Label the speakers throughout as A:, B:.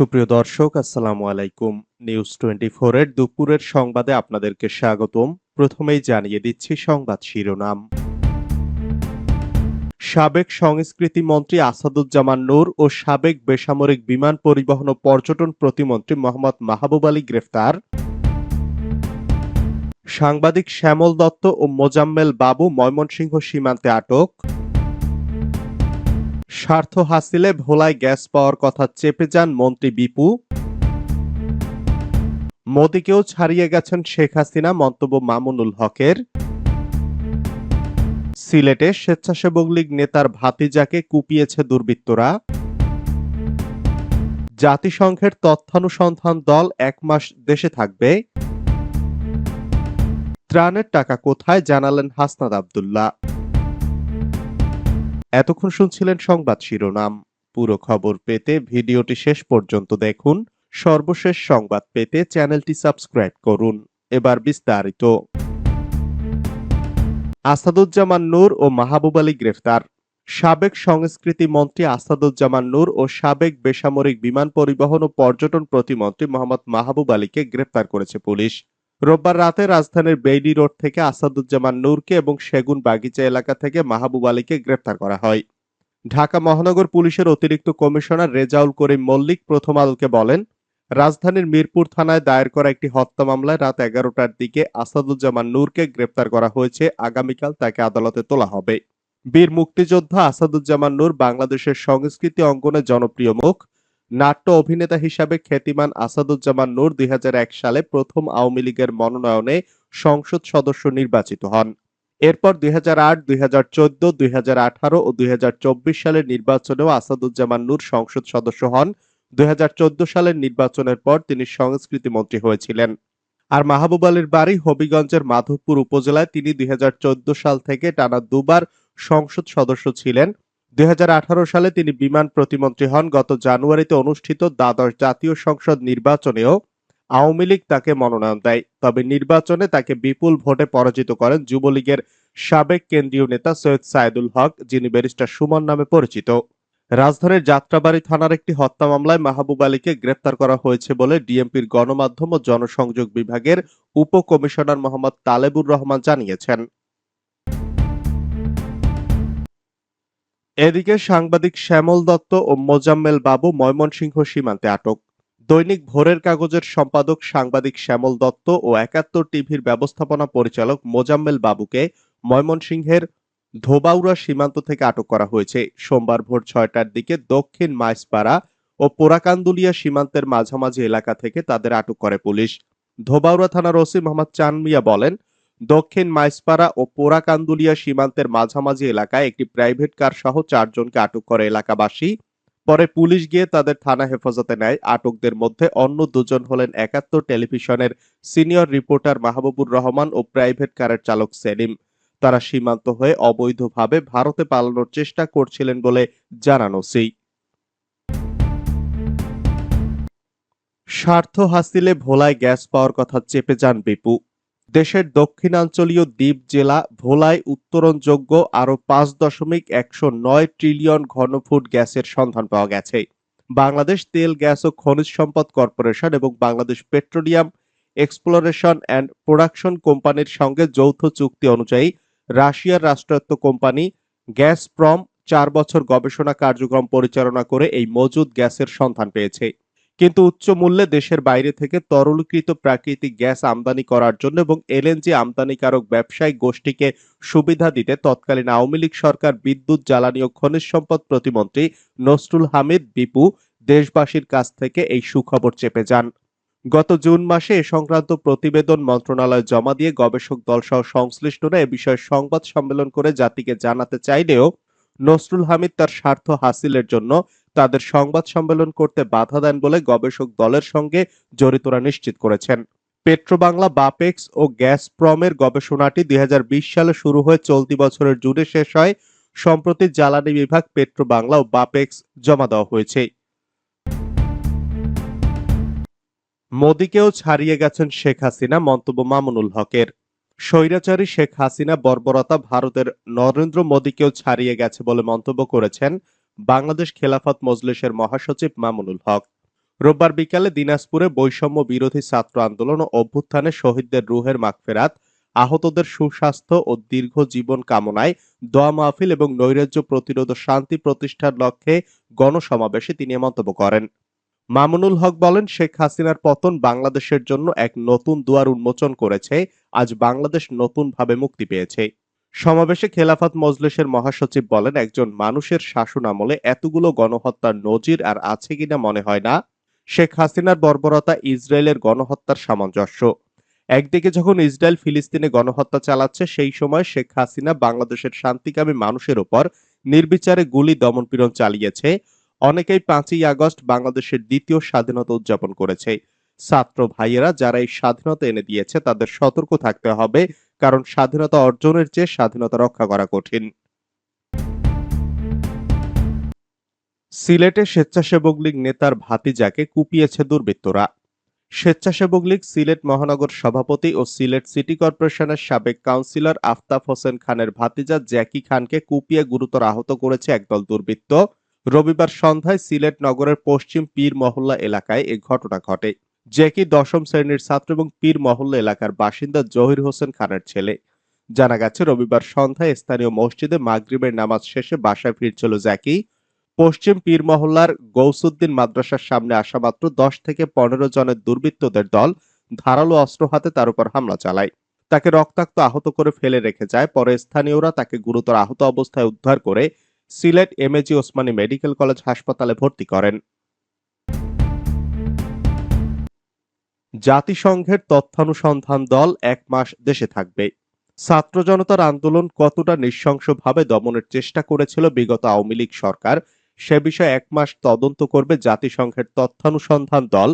A: সুপ্রিয় দর্শক, আসসালামু আলাইকুম। নিউজ টোয়েন্টি এর দুপুরের সংবাদে আপনাদেরকে স্বাগতম। প্রথমেই জানিয়ে দিচ্ছি সংবাদ শিরোনাম। সাবেক সংস্কৃতি মন্ত্রী আসাদুজ্জামান নূর ও সাবেক বেসামরিক বিমান পরিবহন ও পর্যটন প্রতিমন্ত্রী মোহাম্মদ মাহবুব আলী গ্রেফতার। সাংবাদিক শ্যামল দত্ত ও মোজাম্মেল বাবু ময়মনসিংহ সীমান্তে আটক। স্বার্থ হাসিলে ভোলায় গ্যাস পাওয়ার কথা চেপে যান মন্ত্রী বিপু। মোদীকেও ছাড়িয়ে গেছেন শেখ হাসিনা, মন্তব্য মামুনুল হকের। সিলেটে স্বেচ্ছাসেবক লীগ নেতার ভাতিজাকে কুপিয়েছে দুর্বৃত্তরা। জাতিসংঘের তথ্যানুসন্ধান দল এক মাস দেশে থাকবে। ত্রাণের টাকা কোথায় জানালেন হাসনাদ আব্দুল্লাহ। এতক্ষণ শুনছিলেন সংবাদ শিরোনাম। পুরো খবর পেতে ভিডিওটি শেষ পর্যন্ত দেখুন। সর্বশেষ সংবাদ পেতে চ্যানেলটি সাবস্ক্রাইব করুন। এবার বিস্তারিত। আসাদুজ্জামান নূর ও মাহবুব আলী গ্রেফতার। সাবেক সংস্কৃতি মন্ত্রী আসাদুজ্জামান নূর ও সাবেক বেসামরিক বিমান পরিবহন ও পর্যটন প্রতিমন্ত্রী মোহাম্মদ মাহবুব আলীকে গ্রেফতার করেছে পুলিশ। রোববার রাতে রাজধানীর বেইলি রোড থেকে আসাদুজ্জামান নূরকে এবং সেগুন বাগিচা এলাকা থেকে মাহবুব আলীকে গ্রেফতার করা হয়। ঢাকা মহানগর পুলিশের অতিরিক্ত কমিশনার রেজাউল করিম মল্লিক প্রথম আলোকে বলেন, রাজধানীর মিরপুর থানায় দায়ের করা একটি হত্যা মামলায় রাত এগারোটার দিকে আসাদুজ্জামান নূরকে গ্রেপ্তার করা হয়েছে। আগামীকাল তাকে আদালতে তোলা হবে। বীর মুক্তিযোদ্ধা আসাদুজ্জামান নূর বাংলাদেশের সংস্কৃতি অঙ্গনে জনপ্রিয় মুখ। নাট্য অভিনেতা হিসাবে খ্যাতিমান আসাদুজ্জামান নূর দুই হাজার এক সালে প্রথম আওয়ামী লীগের মনোনয়নে সংসদ সদস্য নির্বাচিত হন। এরপর দুই হাজার আট, দুই হাজার চোদ্দ, দুই হাজার আঠারো ও দুই হাজার চব্বিশ সালের নির্বাচনেও আসাদুজ্জামান নূর সংসদ সদস্য হন। দুই হাজার চোদ্দ সালের নির্বাচনের পর তিনি সংস্কৃতি মন্ত্রী হয়েছিলেন। আর মাহবুব আলীর বাড়ি হবিগঞ্জের মাধবপুর উপজেলায় তিনি দুই হাজার চোদ্দ সাল থেকে টানা দুবার সংসদ সদস্য ছিলেন। দুই হাজার আঠারো সালে তিনি বিমান প্রতিমন্ত্রী হন। গত জানুয়ারিতে অনুষ্ঠিত দ্বাদশ জাতীয় সংসদ নির্বাচনেও আওয়ামী লীগ তাকে মনোনয়ন দেয়। তবে নির্বাচনে তাকে বিপুল ভোটে পরাজিত করেন যুবলীগের সাবেক কেন্দ্রীয় নেতা সৈয়দ সাইদুল হক, যিনি ব্যারিস্টার সুমন নামে পরিচিত। রাজধানীর যাত্রাবাড়ি থানার একটি হত্যা মামলায় মাহবুব আলীকে গ্রেপ্তার করা হয়েছে বলে ডিএমপির গণমাধ্যম ও জনসংযোগ বিভাগের উপকমিশনার মোহাম্মদ তালেবুর রহমান জানিয়েছেন। এদিকে সাংবাদিক শ্যামল দত্ত ও মোজাম্মেল বাবু ময়মনসিংহ সীমান্তে আটক। দৈনিক ভোরের কাগজের সম্পাদক সাংবাদিক শ্যামল দত্ত ও একাত্তর টিভির ব্যবস্থাপনা পরিচালক মোজাম্মেল বাবুকে ময়মনসিংহের ধোবাউড়া সীমান্ত থেকে আটক করা হয়েছে। সোমবার ভোর ছয়টার দিকে দক্ষিণ মাইসপাড়া ও পোরাকান্দুলিয়া সীমান্তের মাঝামাঝি এলাকা থেকে তাদের আটক করে পুলিশ। ধোবাউড়া থানার ওসি মোহাম্মদ চান মিয়া বলেন দক্ষিণ মাইসপাড়া ও পোরাকান্দুলিয়া সীমান্তের মাঝামাঝি এলাকায় একটি প্রাইভেট কার সহ চারজনকে আটক করে এলাকাবাসী। পরে পুলিশ গিয়ে তাদের থানা হেফাজতে নেয়। আটকদের মধ্যে অন্য দুজন হলেন একাত্তর টেলিভিশনের সিনিয়র রিপোর্টার মাহবুবুর রহমান ও প্রাইভেট কারের চালক সেলিম। তারা সীমান্ত হয়ে অবৈধভাবে ভারতে পালানোর চেষ্টা করছিলেন বলে জানানো সেই স্বার্থ হাসিলে ভোলায় গ্যাস পাওয়ার কথা চেপে যান বিপু। দেশের দক্ষিণাঞ্চলীয় দ্বীপ জেলা ভোলায় উত্তরণযোগ্য আরও পাঁচ দশমিক একশো নয় ট্রিলিয়ন ঘনফুট গ্যাসের সন্ধান পাওয়া গেছে। বাংলাদেশ তেল, গ্যাস ও খনিজ সম্পদ কর্পোরেশন এবং Bangladesh petroleum exploration and production কোম্পানির সঙ্গে যৌথ চুক্তি অনুযায়ী রাশিয়ার রাষ্ট্রায়ত্ত কোম্পানি গ্যাস প্রম চার বছর গবেষণা কার্যক্রম পরিচালনা করে এই মজুদ গ্যাসের সন্ধান পেয়েছে। কিন্তু উচ্চ মূল্যে দেশের বাইরে থেকে তরলীকৃত প্রাকৃতিক গ্যাস আমদানি করার জন্য এবং এলএনজি আমদানিকারক ব্যবসায়িক গোষ্ঠীকে সুবিধা দিতে তৎকালীন আওয়ামী লীগ সরকার বিদ্যুৎ, জ্বালানি ও খনিজ সম্পদ প্রতিমন্ত্রী নসরুল হামিদ বিপু দেশবাসীর কাছ থেকে এই সুখবর চেপে যান। গত জুন মাসে এ সংক্রান্ত প্রতিবেদন মন্ত্রণালয়ে জমা দিয়ে গবেষক দল সহ সংশ্লিষ্টরা এ বিষয়ে সংবাদ সম্মেলন করে জাতিকে জানাতে চাইলেও নসরুল হামিদ তার স্বার্থ হাসিলের জন্য তাদের সংবাদ সম্মেলন করতে বাধা দেন বলে গবেষক দলের সঙ্গে জড়িতরা নিশ্চিত করেছেন। পেট্রোবাংলা, বাপেক্স ও গ্যাসপ্রমের গবেষণাটি দুই হাজার বিশ সালে শুরু হয়ে চলতি বছরের জুনে শেষ হয়। সম্প্রতি জ্বালানি বিভাগ, পেট্রোবাংলা ও বাপেক্স জমা দেওয়া হয়েছে। মোদীকেও ছাড়িয়ে গেছেন শেখ হাসিনা, মন্তব্য মামুনুল হকের। স্বৈরাচারী শেখ হাসিনা বর্বরতা ভারতের নরেন্দ্র মোদীকেও ছাড়িয়ে গেছে বলে মন্তব্য করেছেন বাংলাদেশ খেলাফত মজলিসের মহাসচিব মামুনুল হক। রোববার বিকালে দিনাজপুরে বৈষম্য বিরোধী ছাত্র আন্দোলন ও অভ্যুত্থানে শহীদদের রুহের মাগফেরাত, আহতদের সুস্বাস্থ্য ও দীর্ঘ জীবন কামনায় দোয়া মাহফিল এবং নৈরাজ্য প্রতিরোধ ও শান্তি প্রতিষ্ঠার লক্ষ্যে গণসমাবেশে তিনি মন্তব্য করেন। মামুনুল হক বলেন, শেখ হাসিনার পতন বাংলাদেশের জন্য এক নতুন দুয়ার উন্মোচন করেছে। আজ বাংলাদেশ নতুনভাবে মুক্তি পেয়েছে। সমাবেশে খেলাফত মজলিসের মহাসচিব বলেন, একজন মানুষের শাসন আমলে এতগুলো গণহত্যার নজির আর আছে কিনা মনে হয় না। শেখ হাসিনার বর্বরতা ইসরায়েলের গণহত্যার সামঞ্জস্য। একদিকে যখন ইসরায়েল ফিলিস্তিনে গণহত্যা চালাচ্ছে, সেই সময় শেখ হাসিনা বাংলাদেশের শান্তিকামী মানুষের উপর নির্বিচারে গুলি দমনপীড়ন চালিয়েছে। অনেকেই পাঁচই আগস্ট বাংলাদেশের দ্বিতীয় স্বাধীনতা উদযাপন করেছে। ছাত্র ভাইয়েরা যারা এই স্বাধীনতা এনে দিয়েছে, তাদের সতর্ক থাকতে হবে, কারণ স্বাধীনতা অর্জনের চেয়ে স্বাধীনতা রক্ষা করা কঠিন। সিলেটে স্বেচ্ছাসেবক লীগ নেতার ভাতিজাকে কুপিয়েছে দুর্বৃত্তরা। স্বেচ্ছাসেবক লীগ সিলেট মহানগর সভাপতি ও সিলেট সিটি কর্পোরেশনের সাবেক কাউন্সিলর আফতাব হোসেন খানের ভাতিজা জ্যাকি খানকে কুপিয়ে গুরুতর আহত করেছে একদল দুর্বৃত্ত। রবিবার সন্ধ্যায় সিলেট নগরের পশ্চিম পীর মহল্লা এলাকায় এ ঘটনা ঘটে। জ্যাকি দশম শ্রেণির ছাত্র এবং পীর মহল্লা এলাকার বাসিন্দা জহির হোসেন খানের ছেলে। জানা গেছে, রবিবার সন্ধ্যায় স্থানীয় মসজিদে মাগরিবের নামাজ শেষে বাসায় ফিরছিল জ্যাকি পশ্চিম পীর মহল্লার গৌসুদ্দিন মাদ্রাসার সামনে আসা মাত্র দশ থেকে পনেরো জনের দুর্বৃত্তদের দল ধারালো অস্ত্র হাতে তার উপর হামলা চালায়। তাকে রক্তাক্ত আহত করে ফেলে রেখে যায়, পরে স্থানীয়রা তাকে গুরুতর আহত অবস্থায় উদ্ধার করে Sylhet MAG Osmani medical college হাসপাতালে ভর্তি করেন। জাতিসংঘের তথ্যানুসন্ধান দল এক মাস দেশে থাকবে। ছাত্র জনতার আন্দোলন কতটা নৃশংসভাবে দমনের চেষ্টা করেছিল বিগত আওয়ামী লীগ সরকার, সে বিষয়ে এক মাস তদন্ত করবে জাতিসংঘের তথ্যানুসন্ধান দল।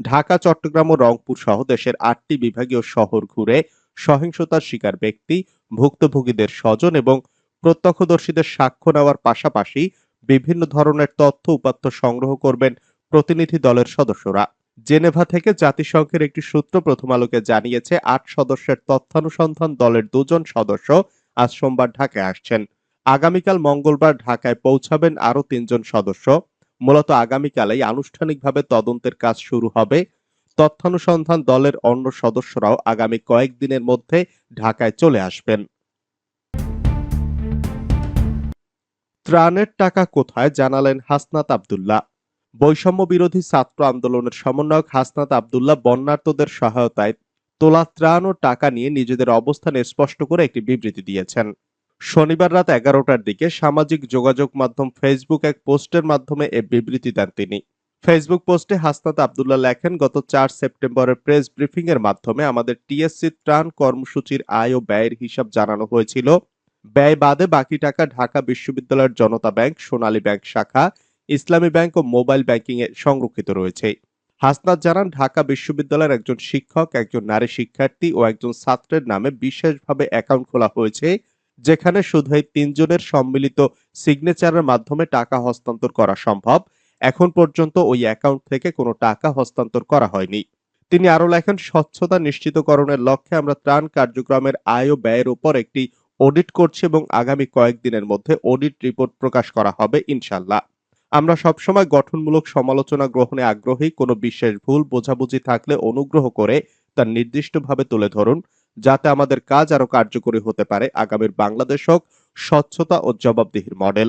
A: ঢাকা, চট্টগ্রাম ও রংপুর সহ দেশের আটটি বিভাগীয় শহর ঘুরে সহিংসতার শিকার ব্যক্তি, ভুক্তভোগীদের স্বজন এবং প্রত্যক্ষদর্শীদের সাক্ষ্য নেওয়ার পাশাপাশি বিভিন্ন ধরনের তথ্য উপাত্ত সংগ্রহ করবেন প্রতিনিধি দলের সদস্যরা। জেনেভা থেকে জাতিসংঘের একটি সূত্র প্রথম আলোকে জানিয়েছে, আট সদস্যের তথ্যানুসন্ধান দলের দুজন সদস্য আজ সোমবার ঢাকায় আসছেন। আগামীকাল মঙ্গলবার ঢাকায় পৌঁছাবেন আরও তিনজন সদস্য। মূলত আগামীকালেই আনুষ্ঠানিকভাবে তদন্তের কাজ শুরু হবে। তথ্যানুসন্ধান দলের অন্য সদস্যরাও আগামী কয়েকদিনের মধ্যে ঢাকায় চলে আসবেন। ত্রাণের টাকা কোথায় জানালেন হাসনাত আবদুল্লাহ। বৈষম্য বিরোধী ছাত্র আন্দোলনের সমন্বয়ক হাসনাত আবদুল্লাহ বন্যার্তদের সহায়তায় তোলা ত্রাণ ও টাকা নিয়ে নিজেদের অবস্থান স্পষ্ট করে একটি বিবৃতি দিয়েছেন। শনিবার রাত এগারোটার দিকে সামাজিক যোগাযোগ মাধ্যম ফেসবুক এক পোস্টের মাধ্যমে এ বিবৃতি দেন তিনি। ফেসবুক পোস্টে হাসনাত আবদুল্লাহ লেখেন, গত চার সেপ্টেম্বরের প্রেস ব্রিফিং এর মাধ্যমে আমাদের টিএসসি ত্রাণ কর্মসূচির আয় ও ব্যয়ের হিসাব জানানো হয়েছিল ব্যয় বাদে বাকি টাকা ঢাকা বিশ্ববিদ্যালয়ের জনতা ব্যাংক, সোনালী ব্যাংক শাখা, ইসলামী ব্যাংক ও মোবাইল ব্যাংকিং এ সংরক্ষিত রয়েছে। হাসনাত জানান, ঢাকা বিশ্ববিদ্যালয়ের একজন শিক্ষক, একজন নারী শিক্ষার্থী ও একজন ছাত্রের নামে বিশেষভাবে অ্যাকাউন্ট খোলা হয়েছে, যেখানে শুধু এই তিনজনের সম্মিলিত সিগনেচারের মাধ্যমে টাকা হস্তান্তর করা সম্ভব। এখন পর্যন্ত ওই অ্যাকাউন্ট থেকে কোনো টাকা হস্তান্তর করা হয়নি। তিনি আরও লেখেন, স্বচ্ছতা নিশ্চিতকরণের লক্ষ্যে আমরা ত্রাণ কার্যক্রমের আয় ও ব্যয়ের উপর একটি অডিট করছি এবং আগামী কয়েকদিনের মধ্যে অডিট রিপোর্ট প্রকাশ করা হবে ইনশাল্লাহ আমরা সবসময় গঠনমূলক সমালোচনা গ্রহণে আগ্রহী, কোনো বিশেষ ভুল বোঝাবুঝি থাকলে অনুগ্রহ করে তা নির্দিষ্টভাবে তুলে ধরুন, যাতে আমাদের কাজ আরও কার্যকরী হতে পারে। আগামীর বাংলাদেশ হোক স্বচ্ছতা ও জবাবদিহির মডেল।